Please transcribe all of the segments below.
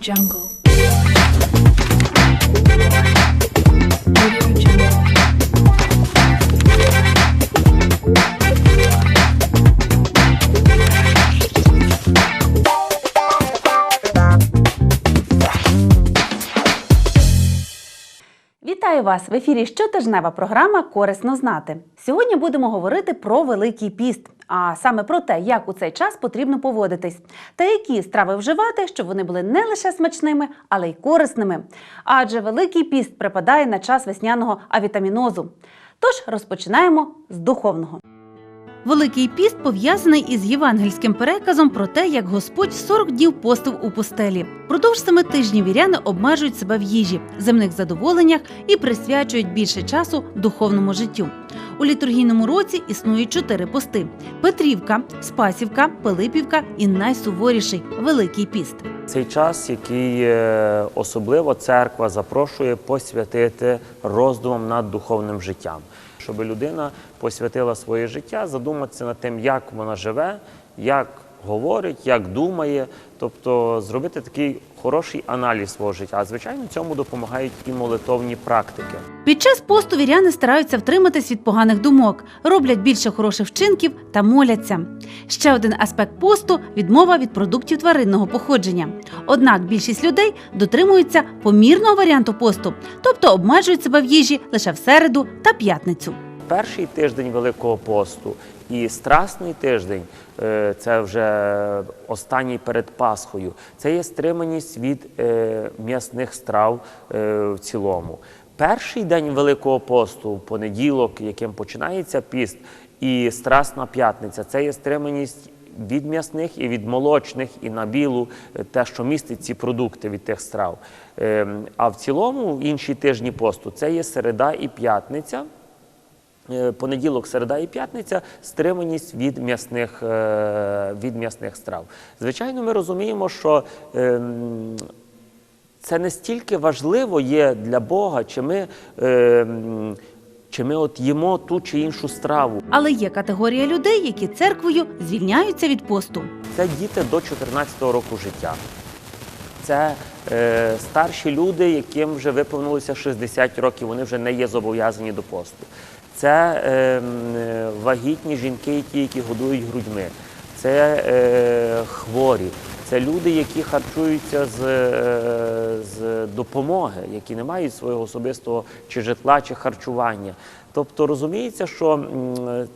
Jungle. Вітаю вас в ефірі щотижнева програма Корисно знати. Сьогодні будемо говорити про Великий піст, а саме про те, як у цей час потрібно поводитись, та які страви вживати, щоб вони були не лише смачними, але й корисними. Адже Великий піст припадає на час весняного авітамінозу. Тож розпочинаємо з духовного. Великий піст пов'язаний із євангельським переказом про те, як Господь 40 днів постив у пустелі. Продовж семи тижнів віряни обмежують себе в їжі, земних задоволеннях і присвячують більше часу духовному життю. У літургійному році існують чотири пости: Петрівка, Спасівка, Пилипівка і найсуворіший Великий піст. Цей час, який е, особливо церква запрошує посвятити роздумам над духовним життям, щоб людина посвятила своє життя, задуматися над тим, як вона живе, як говорить, як думає, тобто зробити такий хороший аналіз свого життя. А звичайно, цьому допомагають і молитовні практики. Під час посту віряни стараються втриматись від поганих думок, роблять більше хороших вчинків та моляться. Ще один аспект посту відмова від продуктів тваринного походження. Однак більшість людей дотримуються помірного варіанту посту, тобто обмежують себе в їжі лише в середу та п'ятницю. Перший тиждень Великого посту і страсний тиждень е, це вже останній перед Пасхою. Це є стриманість від е, м'ясних страв е, в цілому. Перший день Великого посту, понеділок, яким починається піст, і Страсна п'ятниця це є стриманість від м'ясних і від молочних, і на білу, те, що містить ці продукти від тих страв. Ем, А в цілому, інші тижні посту, це є середа і п'ятниця. Е, Понеділок, середа і п'ятниця стриманість від м'ясних, е, від м'ясних страв. Звичайно, ми розуміємо, що ем, це не стільки важливо є для Бога, чи ми, ем, чи ми от їмо ту чи іншу страву. Але є категорія людей, які церквою звільняються від посту. Це діти до 14 року життя. Це е, старші люди, яким вже виповнилося 60 років, вони вже не є зобов'язані до посту. Це е, е, вагітні жінки, ті, які годують грудьми. Це е, хворі, це люди, які харчуються з, е, з допомоги, які не мають свого особистого чи житла, чи харчування. Тобто розуміється, що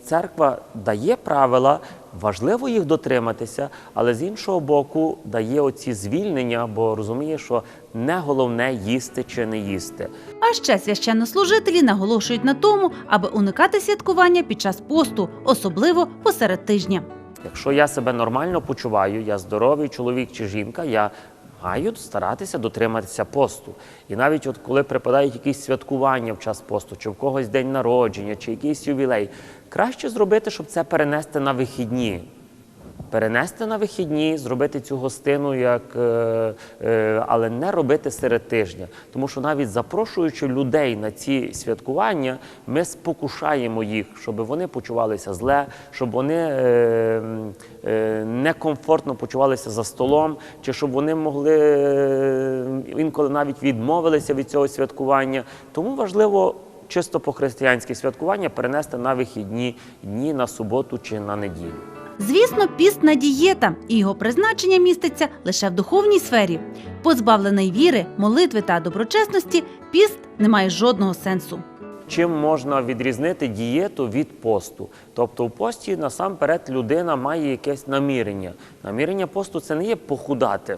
церква дає правила, важливо їх дотриматися, але з іншого боку дає оці звільнення, бо розуміє, що не головне їсти чи не їсти. А ще священнослужителі наголошують на тому, аби уникати святкування під час посту, особливо посеред тижня. Якщо я себе нормально почуваю, я здоровий чоловік чи жінка, я маю старатися дотриматися посту. І навіть от коли припадають якісь святкування в час посту, чи в когось день народження, чи якийсь ювілей, краще зробити, щоб це перенести на вихідні. Перенести на вихідні, зробити цю гостину, як, е, е, але не робити серед тижня. Тому що навіть запрошуючи людей на ці святкування, ми спокушаємо їх, щоб вони почувалися зле, щоб вони е, некомфортно почувалися за столом, чи щоб вони могли інколи навіть відмовилися від цього святкування. Тому важливо чисто по-християнськи святкування перенести на вихідні дні, на суботу чи на неділю. Звісно, пістна дієта і його призначення міститься лише в духовній сфері. Позбавлений віри, молитви та доброчесності, піст не має жодного сенсу. Чим можна відрізнити дієту від посту? Тобто в пості насамперед людина має якесь намірення. Намірення посту це не є похудати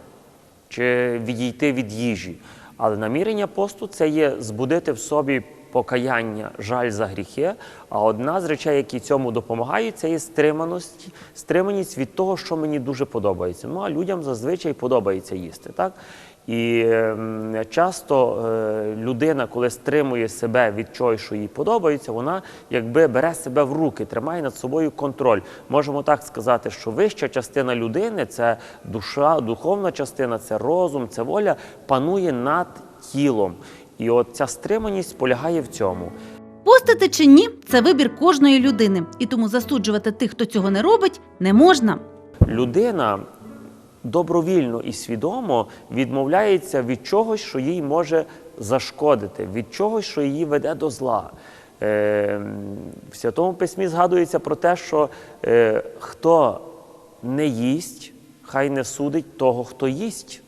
чи відійти від їжі. Але намірення посту це є збудити в собі покаяння, жаль за гріхи. А одна з речей, які цьому допомагають, це є стриманість, стриманість від того, що мені дуже подобається. Ну а людям зазвичай подобається їсти. Так? І ем, часто е, людина, коли стримує себе від чогось, що їй подобається, вона якби бере себе в руки, тримає над собою контроль. Можемо так сказати, що вища частина людини це душа, духовна частина, це розум, це воля, панує над тілом. І от ця стриманість полягає в цьому. Постити чи ні це вибір кожної людини, і тому засуджувати тих, хто цього не робить, не можна. Людина добровільно і свідомо відмовляється від чогось, що їй може зашкодити, від чогось, що її веде до зла. Е, в Святому Письмі згадується про те, що е, хто не їсть, хай не судить того, хто їсть.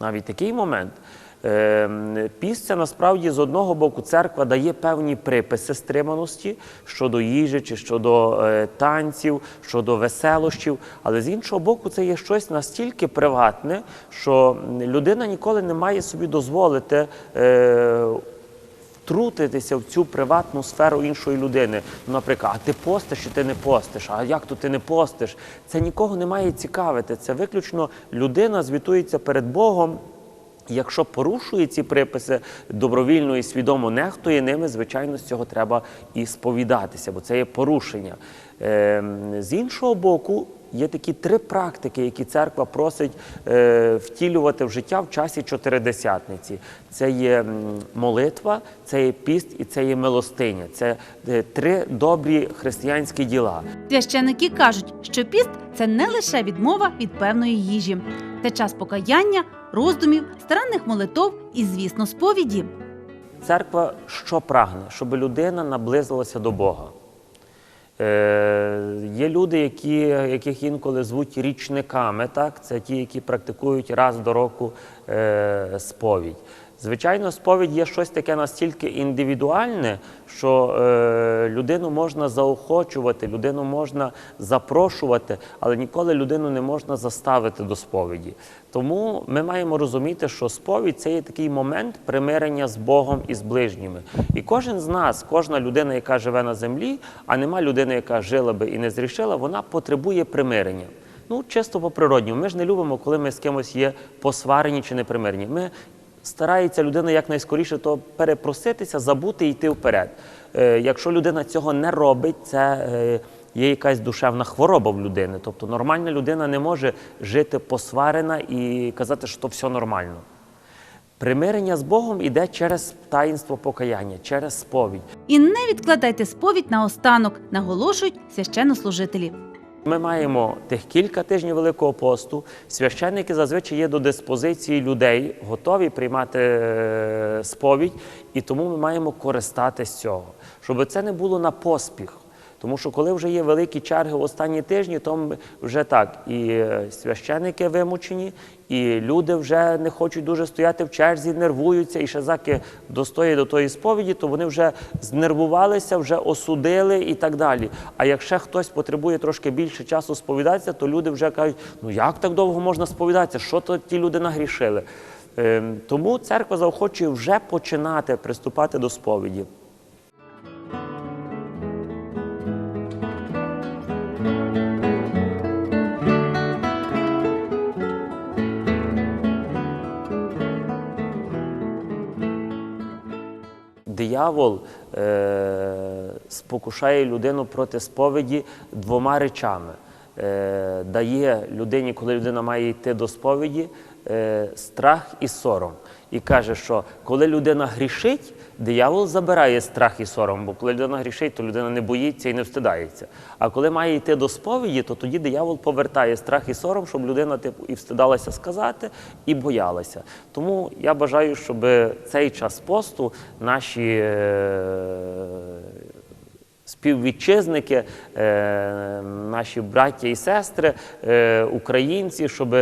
Навіть такий момент. Е, Піст це насправді з одного боку церква дає певні приписи стриманості щодо їжі чи щодо е, танців, щодо веселощів. Але з іншого боку, це є щось настільки приватне, що людина ніколи не має собі дозволити. Е, втрутитися в цю приватну сферу іншої людини. Ну, наприклад, а ти постиш чи ти не постиш? А як то ти не постиш? Це нікого не має цікавити. Це виключно людина звітується перед Богом. Якщо порушує ці приписи добровільно і свідомо нехтує ними, звичайно, з цього треба і сповідатися, бо це є порушення. Ем, З іншого боку, є такі три практики, які церква просить е, втілювати в життя в часі чотиридесятниці. Це є молитва, це є піст і це є милостиня. Це е, три добрі християнські діла. Священики кажуть, що піст це не лише відмова від певної їжі, це час покаяння, роздумів, старанних молитов і, звісно, сповіді. Церква що прагне? Щоб людина наблизилася до Бога. Е, є люди, які, яких інколи звуть річниками, так? це ті, які практикують раз до року е, сповідь. Звичайно, сповідь є щось таке настільки індивідуальне, що е, людину можна заохочувати, людину можна запрошувати, але ніколи людину не можна заставити до сповіді. Тому ми маємо розуміти, що сповідь це є такий момент примирення з Богом і з ближніми. І кожен з нас, кожна людина, яка живе на землі, а нема людини, яка жила би і не зрішила, вона потребує примирення. Ну, чисто по природньому. Ми ж не любимо, коли ми з кимось є посварені чи не примирені. Ми старається людина якнайскоріше то перепроситися, забути і йти вперед. Е, якщо людина цього не робить, це е, є якась душевна хвороба в людини. Тобто нормальна людина не може жити посварена і казати, що то все нормально. Примирення з Богом іде через таїнство покаяння, через сповідь. І не відкладайте сповідь на останок, наголошують священнослужителі. Ми маємо тих кілька тижнів Великого посту. Священники зазвичай є до диспозиції людей, готові приймати е, сповідь, і тому ми маємо користатись цього, щоб це не було на поспіх. Тому що коли вже є великі черги в останні тижні, то вже так і е, священики вимучені, і люди вже не хочуть дуже стояти в черзі, нервуються, і ще заки достоять до тої сповіді, то вони вже знервувалися, вже осудили і так далі. А якщо хтось потребує трошки більше часу сповідатися, то люди вже кажуть, ну як так довго можна сповідатися? Що то ті люди нагрішили? Ем, Тому церква заохочує вже починати приступати до сповіді. Диявол е, спокушає людину проти сповіді двома речами. Е, дає людині, коли людина має йти до сповіді, е, страх і сором. І каже, що коли людина грішить, диявол забирає страх і сором, бо коли людина грішить, то людина не боїться і не встидається. А коли має йти до сповіді, то тоді диявол повертає страх і сором, щоб людина типу, і встидалася сказати, і боялася. Тому я бажаю, щоб цей час посту наші. Е, співвітчизники, е, наші браття і сестри, е, українці, щоб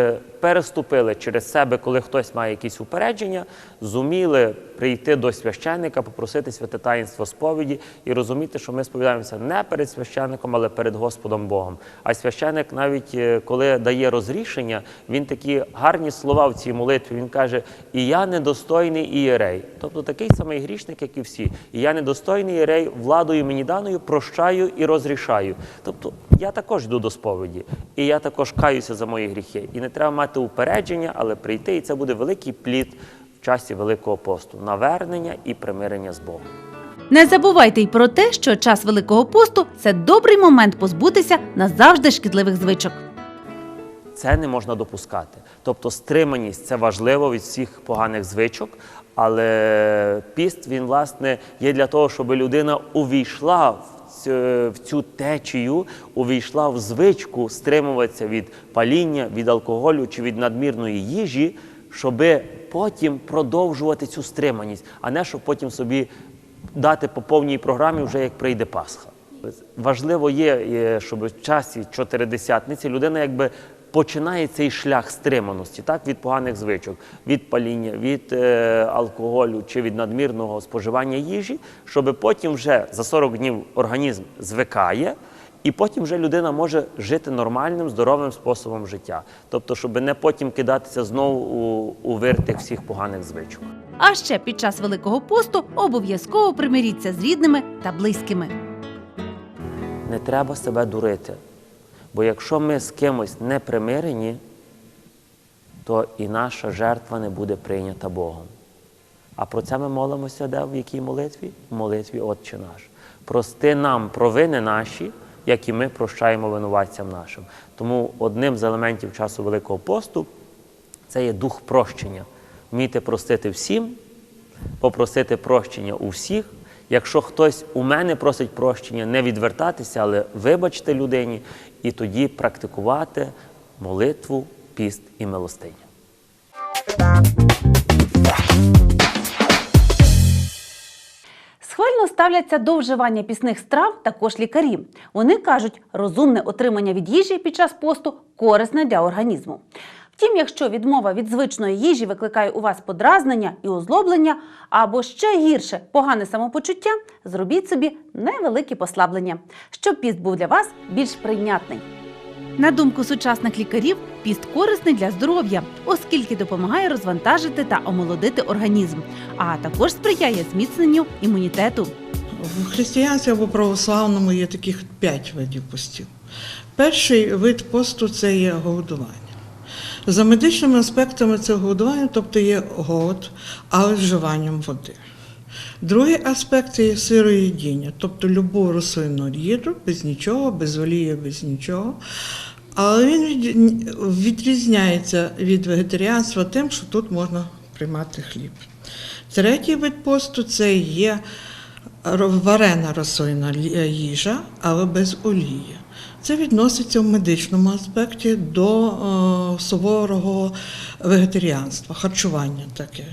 переступили через себе, коли хтось має якісь упередження, зуміли прийти до священника, попросити святе таїнство сповіді і розуміти, що ми сповідаємося не перед священником, але перед Господом Богом. А священник, навіть е, коли дає розрішення, він такі гарні слова в цій молитві. Він каже: І я недостойний ієрей. Тобто такий самий грішник, як і всі. І я недостойний ієрей, владою мені даною, прощаю і розрішаю. Тобто я також йду до сповіді, і я також каюся за мої гріхи. І не треба мати упередження, але прийти, і це буде великий плід в часі Великого посту навернення і примирення з Богом. Не забувайте й про те, що час Великого посту це добрий момент позбутися назавжди шкідливих звичок. Це не можна допускати. Тобто стриманість це важливо від всіх поганих звичок, Але піст він власне є для того, щоб людина увійшла в в цю течію, увійшла в звичку стримуватися від паління, від алкоголю чи від надмірної їжі, щоб потім продовжувати цю стриманість, а не щоб потім собі дати по повній програмі вже як прийде Пасха. Важливо є, е, щоб в часі чотиридесятниці людина якби починає цей шлях стриманості так, від поганих звичок, від паління, від е, алкоголю чи від надмірного споживання їжі, щоб потім вже за 40 днів організм звикає, і потім вже людина може жити нормальним, здоровим способом життя. Тобто, щоб не потім кидатися знову у, у виртих всіх поганих звичок. А ще під час Великого посту обов'язково примиріться з рідними та близькими. Не треба себе дурити. Бо якщо ми з кимось не примирені, то і наша жертва не буде прийнята Богом. А про це ми молимося де в якій молитві? В молитві Отче наш. Прости нам провини наші, як і ми прощаємо винуватцям нашим. Тому одним з елементів часу Великого посту це є дух прощення. Вміти простити всім, попросити прощення у всіх. Якщо хтось у мене просить прощення, не відвертатися, але вибачте людині, і тоді практикувати молитву, піст і милостиню. Схвально ставляться до вживання пісних страв також лікарі. Вони кажуть, розумне отримання від їжі під час посту корисне для організму. Втім, якщо відмова від звичної їжі викликає у вас подразнення і озлоблення, або ще гірше погане самопочуття, зробіть собі невеликі послаблення, щоб піст був для вас більш прийнятний. На думку сучасних лікарів, піст корисний для здоров'я, оскільки допомагає розвантажити та омолодити організм, а також сприяє зміцненню імунітету. В християнстві або православному є таких п'ять видів постів. Перший вид посту це є голодування. За медичними аспектами це голодування, тобто є голод, але вживанням води. Другий аспект це є сироїдіння, тобто любу рослинну їжу, без нічого, без олії, без нічого. Але він відрізняється від вегетаріанства тим, що тут можна приймати хліб. Третій вид посту це є варена рослинна е, їжа, але без олії. Це відноситься в медичному аспекті до е, суворого вегетаріанства, харчування таке.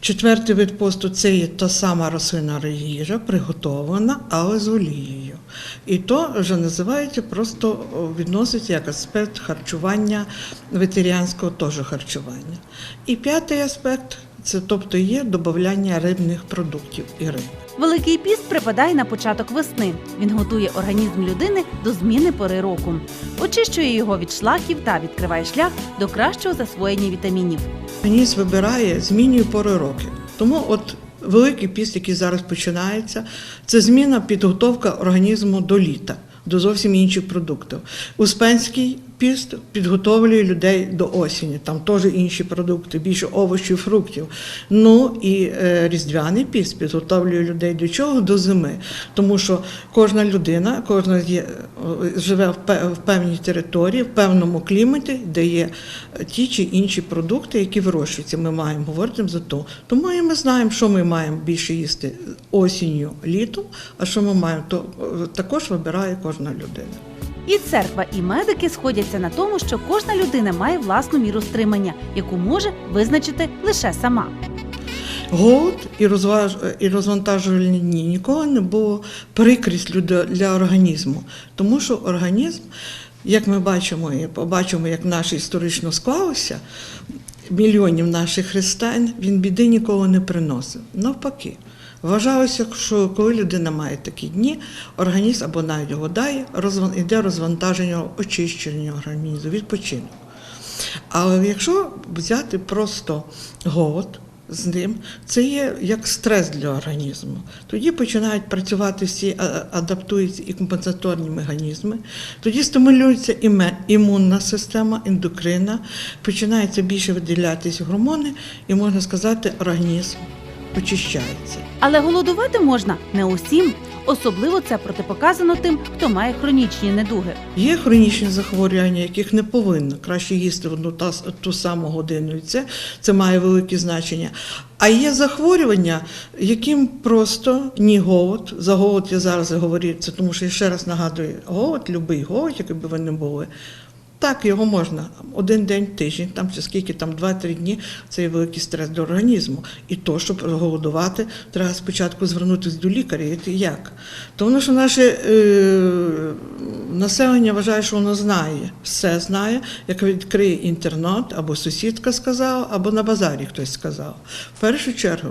Четвертий вид посту це є та сама рослинна їжа, приготована, але з олією. І то вже називається просто відноситься як аспект харчування ветеріанського теж харчування. І п'ятий аспект це тобто є додавання рибних продуктів і риби. Великий піст припадає на початок весни. Він готує організм людини до зміни пори року, очищує його від шлаків та відкриває шлях до кращого засвоєння вітамінів. Організм вибирає, змінює пори років. Тому от великий піст, який зараз починається, це зміна підготовка організму до літа, до зовсім інших продуктів. Успенський піст підготовлює людей до осені, там теж інші продукти, більше овочів, фруктів. Ну і е, різдвяний піст підготовлює людей до чого? До зими. Тому що кожна людина, кожна є, е, живе в певній території, в певному кліматі, де є ті чи інші продукти, які вирощуються. Ми маємо говорити за то. Тому і ми знаємо, що ми маємо більше їсти осінню, літом, а що ми маємо, то е, також вибирає кожна людина. І церква, і медики сходяться на тому, що кожна людина має власну міру стримання, яку може визначити лише сама. Голод і, розваж... і розвантажувальні дні ніколи не було прикрістю для, організму, тому що організм, як ми бачимо і побачимо, як наше історично склалося, мільйонів наших християн, він біди ніколи не приносив. Навпаки. Вважалося, що коли людина має такі дні, організм або навіть розван... іде розвантаження, очищення організму, відпочинок. Але якщо взяти просто голод з ним, це є як стрес для організму. Тоді починають працювати всі адаптуються і компенсаторні механізми, тоді стимулюється імунна система, ендокрина, починаються більше виділятися гормони, і можна сказати, організм очищається. Але голодувати можна не усім. Особливо це протипоказано тим, хто має хронічні недуги. Є хронічні захворювання, яких не повинно краще їсти в одну та ту саму годину. І це, це має велике значення. А є захворювання, яким просто ні голод. За голод я зараз говорю, це тому що я ще раз нагадую, голод, любий голод, який би ви не були. Так, його можна один день, тиждень, там чи скільки там 2-3 дні це є великий стрес для організму. І то, щоб голодувати, треба спочатку звернутися до лікаря. І як? Тому що наше е, населення вважає, що воно знає, все знає, як відкриє інтернет, або сусідка сказала, або на базарі хтось сказав. В першу чергу,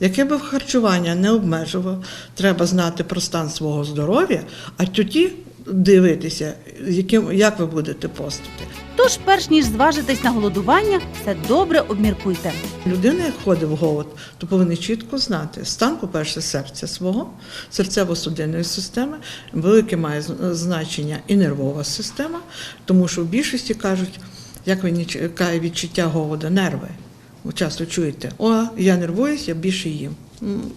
яке би харчування не обмежував, треба знати про стан свого здоров'я, а тоді дивитися, яким, як ви будете постити. Тож, перш ніж зважитись на голодування, все добре обміркуйте. Людина, як ходить в голод, то повинна чітко знати стан, по-перше, серця свого, серцево-судинної системи, велике має значення і нервова система, тому що в більшості кажуть, як виникає відчуття голоду, нерви. Ви часто чуєте, о, я нервуюсь, я більше їм.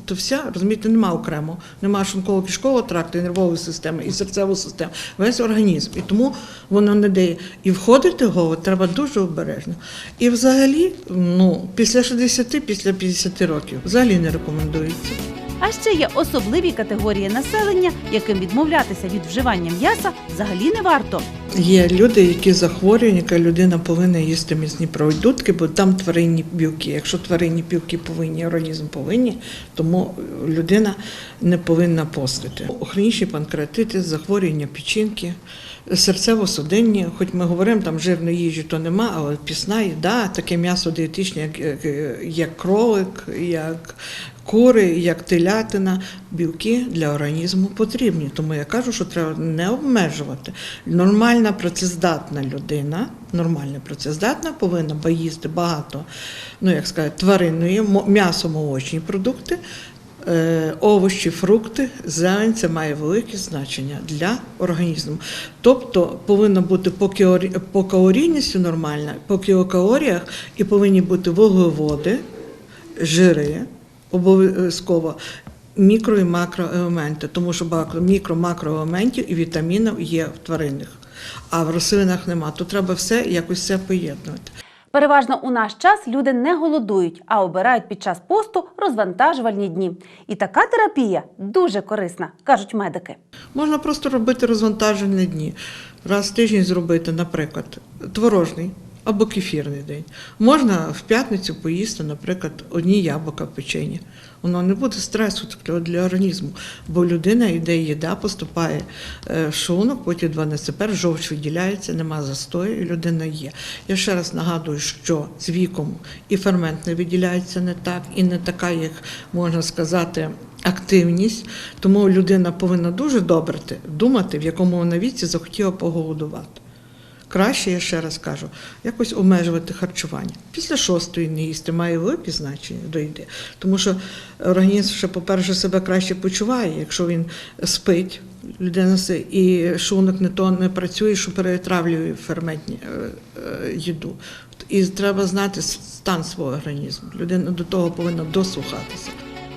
То вся, розумієте, нема окремо, нема шунково кишкового тракту, і нервової системи, і серцевої системи, весь організм. І тому воно не дає. І входити в голод треба дуже обережно. І взагалі, ну, після 60, після 50 років взагалі не рекомендується. А ще є особливі категорії населення, яким відмовлятися від вживання м'яса взагалі не варто. Є люди, які захворюють, яка людина повинна їсти м'ясні продукти, бо там тваринні білки. Якщо тваринні білки повинні, організм повинні, тому людина не повинна постити. Хронічні панкреатити, захворювання печінки, серцево-судинні, хоч ми говоримо, там жирної їжі то нема, але пісна їда, таке м'ясо дієтичне, як, як, як кролик, як кури, як телятина, білки для організму потрібні. Тому я кажу, що треба не обмежувати. Нормальна працездатна людина, нормальна працездатна повинна їсти багато, ну як сказати, тваринної, м'ясо, молочні продукти. Е, Овочі, фрукти, зелень це має велике значення для організму. Тобто повинна бути по калорійністю нормальна, по кілокалоріях і повинні бути вуглеводи, жири, обов'язково мікро і макроелементи, тому що багато мікро макроелементів і вітамінів є в тваринних, а в рослинах нема. То треба все якось це поєднувати. Переважно у наш час люди не голодують, а обирають під час посту розвантажувальні дні. І така терапія дуже корисна, кажуть медики. Можна просто робити розвантажені дні. Раз в тиждень зробити, наприклад, творожний або кефірний день. Можна в п'ятницю поїсти, наприклад, одні яблука печені. Воно не буде стресу для організму, бо людина йде їда, поступає е, в шлунок, потім 12 пер, жовч виділяється, нема застою, і людина є. Я ще раз нагадую, що з віком і фермент не виділяється не так, і не така, як можна сказати, активність. Тому людина повинна дуже добре думати, в якому вона віці захотіла поголодувати. Краще, я ще раз кажу, якось обмежувати харчування. Після шостої не їсти має велике значення дойде. Тому що організм ще, по-перше, себе краще почуває, якщо він спить, людина си- і шлунок не то не працює, що перетравлює ферментні е, е, їду. І треба знати стан свого організму. Людина до того повинна дослухатися.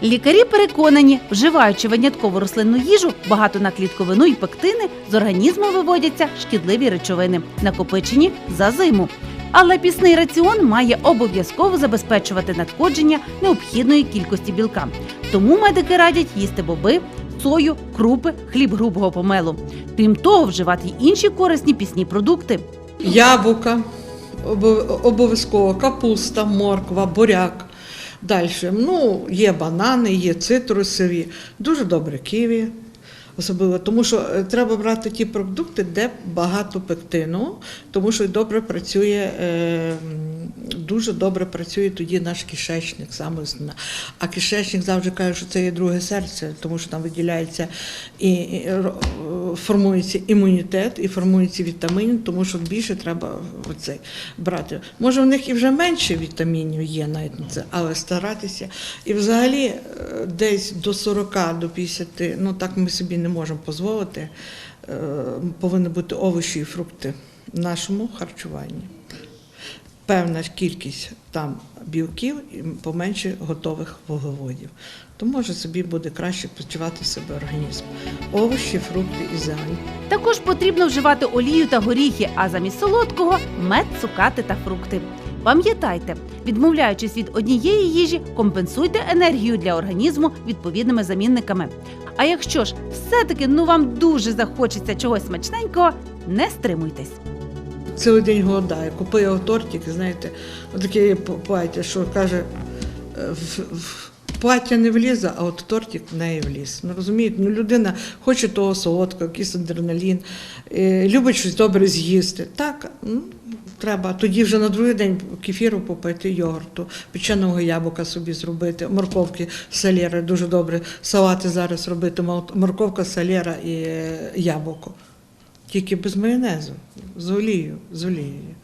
Лікарі переконані, вживаючи винятково рослинну їжу, багато на клітковину і пектини, з організму виводяться шкідливі речовини, накопичені за зиму. Але пісний раціон має обов'язково забезпечувати надходження необхідної кількості білка. Тому медики радять їсти боби, сою, крупи, хліб грубого помелу. Крім того, вживати й інші корисні пісні продукти. Яблука, обов'язково капуста, морква, буряк. Далі, ну, є банани, є цитрусові, дуже добре ківі. Особливо, тому що е, треба брати ті продукти, де багато пектину, тому що добре працює, е, дуже добре працює тоді наш кишечник, саме основне. А кишечник завжди каже, що це є друге серце, тому що там виділяється і, формується імунітет, і формуються вітаміни, тому що більше треба оцей брати. Може, в них і вже менше вітамінів є навіть на це, але старатися. І взагалі е, десь до 40, до 50, ну так ми собі не можемо дозволити. е, Повинні бути овочі і фрукти в нашому харчуванні. Певна кількість там білків і поменше готових вуглеводів. то може собі буде краще почувати себе організм. Овочі, фрукти і зелень. Також потрібно вживати олію та горіхи, а замість солодкого мед, цукати та фрукти. Пам'ятайте, відмовляючись від однієї їжі, компенсуйте енергію для організму відповідними замінниками. А якщо ж все-таки ну вам дуже захочеться чогось смачненького, не стримуйтесь. Цілий день голодає, купив тортик, знаєте, отаке плаття, що каже, е, в, плаття не влізе, а от тортик в неї вліз. Ну розумієте, ну людина хоче того солодкого, якийсь адреналін, е, любить щось добре з'їсти. Так, ну, треба. Тоді вже на другий день кефіру попити, йогурту, печеного яблука собі зробити, морковки, салєри, дуже добре. Салати зараз робити, мор- морковка, салєра і е, яблуко. Тільки без майонезу, з олією, з олією.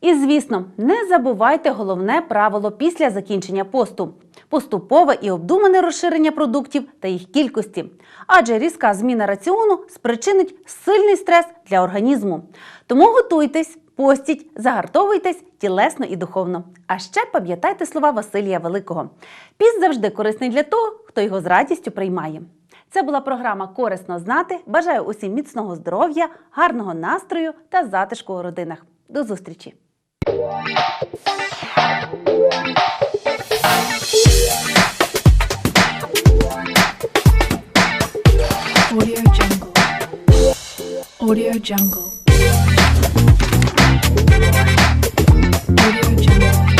І звісно, не забувайте головне правило після закінчення посту поступове і обдумане розширення продуктів та їх кількості. Адже різка зміна раціону спричинить сильний стрес для організму. Тому готуйтесь, постіть, загартовуйтесь тілесно і духовно. А ще пам'ятайте слова Василія Великого. Піст завжди корисний для того, хто його з радістю приймає. Це була програма Корисно знати. Бажаю усім міцного здоров'я, гарного настрою та затишку у родинах. До зустрічі! Audio Jungle. Audio Jungle. Audio Jungle.